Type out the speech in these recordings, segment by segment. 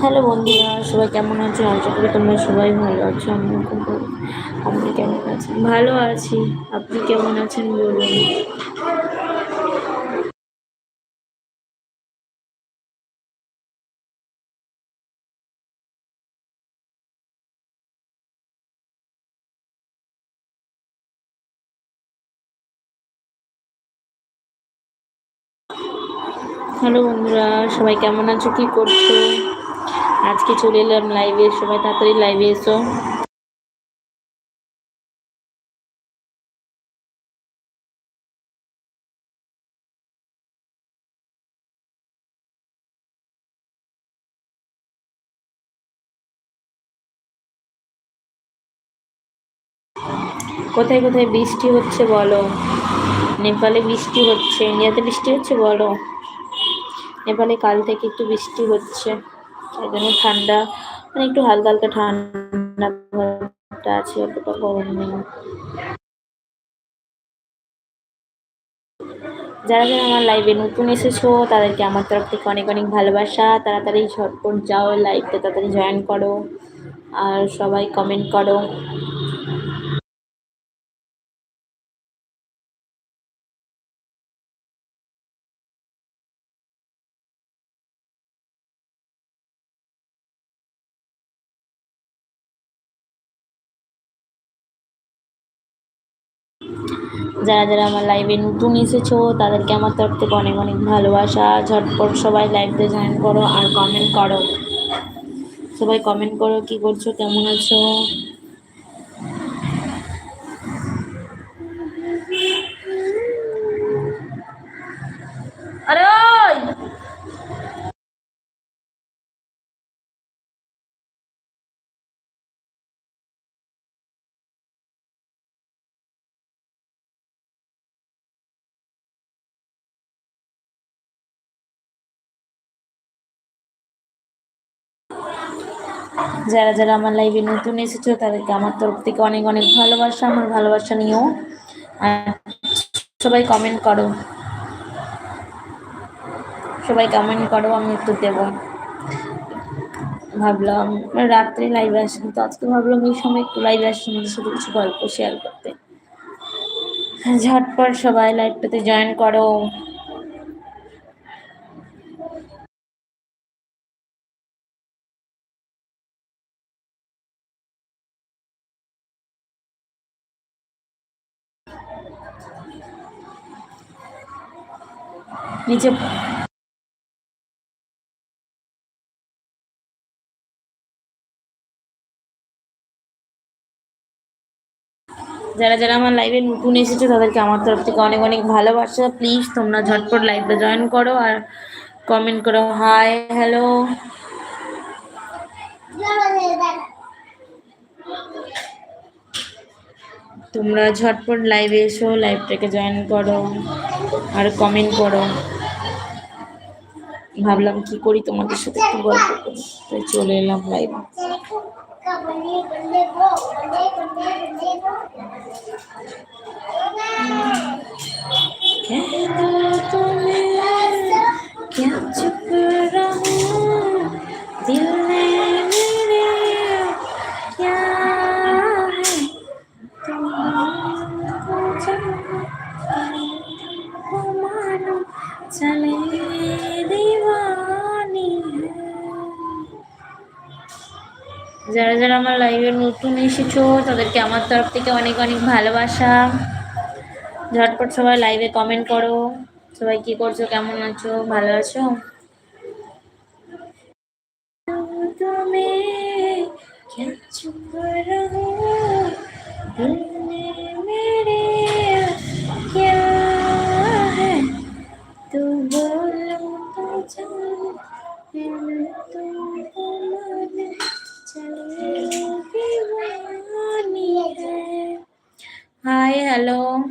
Hello বন্ধুরা, সবাই কেমন আছো? আশা করি তোমরা সবাই ভালো আছো আমি খুব আপনি কেমন আছেন ভালো আছি। আপনি কেমন আছেন বলুন? হ্যালো বন্ধুরা, সবাই কেমন আছো? কি করছ? আজকে চলে এলাম লাইভে সবাই তাড়াতাড়ি লাইভে এসো। কোথায় কোথায় বৃষ্টি হচ্ছে বলো? নেপালে বৃষ্টি হচ্ছে, ইন্ডিয়াতে বৃষ্টি হচ্ছে বলো? নেপালে কাল থেকে একটু বৃষ্টি হচ্ছে। জন্য ঠান্ডা মানে একটু হালকা হালকা ঠান্ডা আছে, অতটা গরম নেই। যারা যারা আমার লাইভে নতুন এসেছ, তাদেরকে আমার তরফ থেকে অনেক অনেক ভালোবাসা। তাড়াতাড়ি ঝটপট যাও লাইভটা তাড়াতাড়ি জয়েন করো। আর সবাই কমেন্ট করো। যারা যারা আমার লাইভে নতুন এসেছ, তাদেরকে আমার তরফ থেকে অনেক অনেক ভালোবাসা। ঝটপট সবাই লাইভে জয়েন করো আর কমেন্ট করো। সবাই কমেন্ট করো কি করছ, কেমন আছো? আরে যারা যারা আমার লাইভে নতুন এসেছ, তাদেরকে আমার তরফ থেকে অনেক অনেক ভালোবাসা, আমার ভালোবাসা নিয়েও। সবাই কমেন্ট করো। সবাই কমেন্ট করো, আমি একটু দেব। ভাবলাম রাত্রে লাইভে আসি তো আজকে ভাবলাম এই সময় একটু লাইভে আসি আমাদের সাথে কিছু গল্প শেয়ার করতে। ঝটপট সবাই লাইভটাতে জয়েন করো। নিচে যারা যারা আমার লাইভে নতুন এসেছে, তাদেরকে আমার তরফ থেকে অনেক অনেক ভালোবাসা। প্লিজ তোমরা ঝটপট লাইভটা জয়েন করো আর কমেন্ট করো হাই হ্যালো তোমরা ঝটপট লাইভে এসো লাইভটাকে জয়েন করো আর কমেন্ট করো। ভাবলাম কি করি তোমাদের সাথে একটু গল্প করি। তাই চলে এলাম লাইভ নতুন এসেছ, তাদেরকে আমার তরফ থেকে অনেক অনেক ভালোবাসা। ঝটপট সবাই লাইভে কমেন্ট করো, সবাই কি করছ, কেমন আছো, ভালো আছো? তুমি Hello.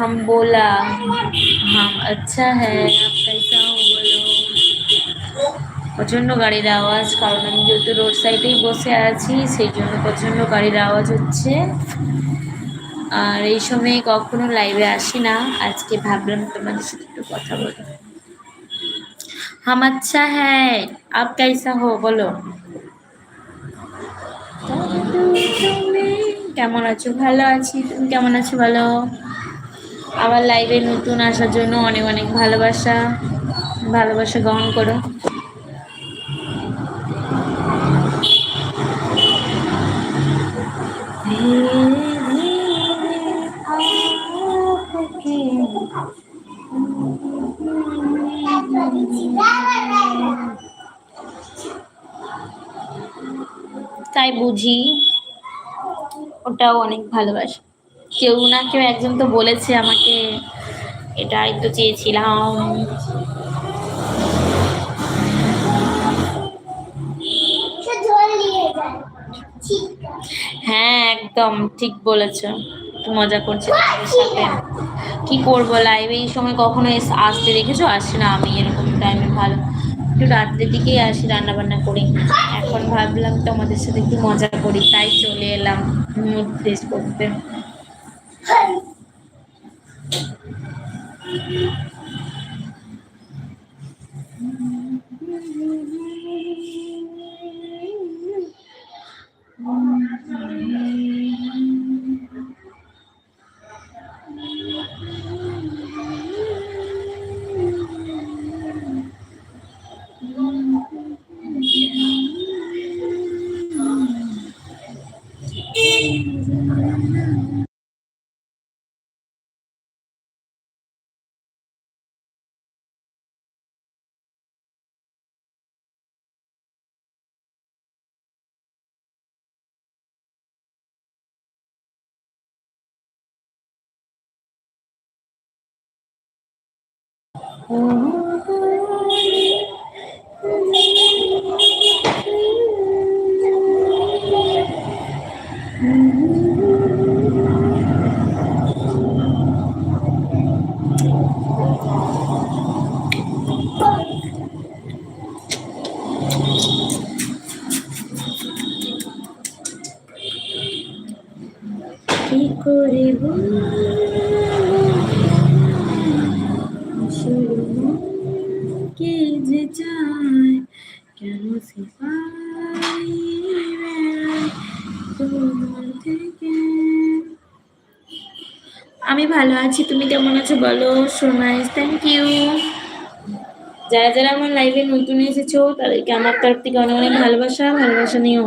हम बोला हम अच्छा है आप कैसा हो बोलो প্রচণ্ড গাড়ির আওয়াজ কারণ আমি যেহেতু রোড সাইডেই বসে আছি সেই জন্য প্রচণ্ড গাড়ির আওয়াজ হচ্ছে আর এই সময়ে কখনো লাইভে আসি না আজকে ভাবলাম তোমাদের সাথে একটু কথা বলি হাম আচ্ছা হ্যাঁ আপ कैसा हो বলো কেমন আছো ভালো আছি তুমি কেমন আছো বলো আবার লাইভে নতুন আসার জন্য অনেক অনেক ভালোবাসা। ভালোবাসা গ্রহণ করো। তাই বুঝি, ওটাও অনেক ভালোবাসা। কেউ না কেউ একজন তো বলেছে আমাকে এটাই তো চেয়েছিলাম। হ্যাঁ একদম ঠিক বলেছ। একটু মজা করছি তোমাদের সাথে। কি করব লাইভে এই সময় কখনো এস- আসতে দেখেছ? আসি না আমি এরকম টাইমে ভালো। একটু রাত্রের দিকেই আসি রান্না বান্না করি। এখন ভাবলাম তোমাদের সাথে একটু মজা করি তাই চলে এলাম মুড ফ্রেশ করতে। কি করে বলব? আমি ভালো আছি, তুমি কেমন আছো বলো? সো নাইস থ্যাংক ইউ যারা যারা আমার লাইভে নতুন এসেছ, তাদেরকে আমার তরফ থেকে অনেক অনেক ভালোবাসা ভালোবাসা নিও।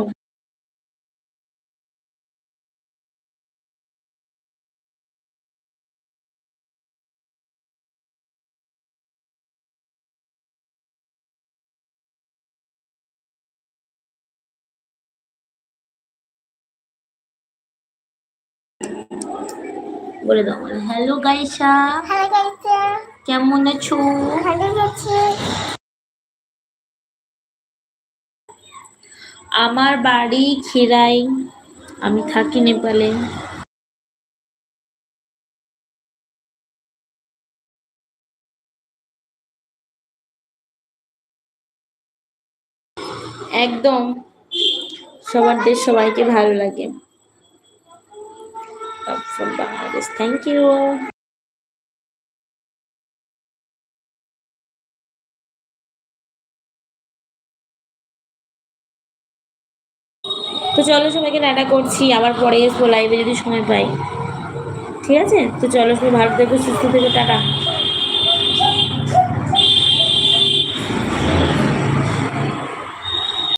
বলে দাও হ্যালো গাইসা হ্যালো গাইছে কেমন আছো? ভালো গেছে আমার বাড়ি খিরাই। আমি থাকি নেপালে। একদম। সবার দেশ সবাইকে ভালো লাগে। From thank you. তো চলো সবাইকে টাটা করছি, আবার পরে এসবো লাইভে যদি সময় পাই। ঠিক আছে? তো চলো সবাই ভালো থেকো, সুস্থ থেকো, টাটা।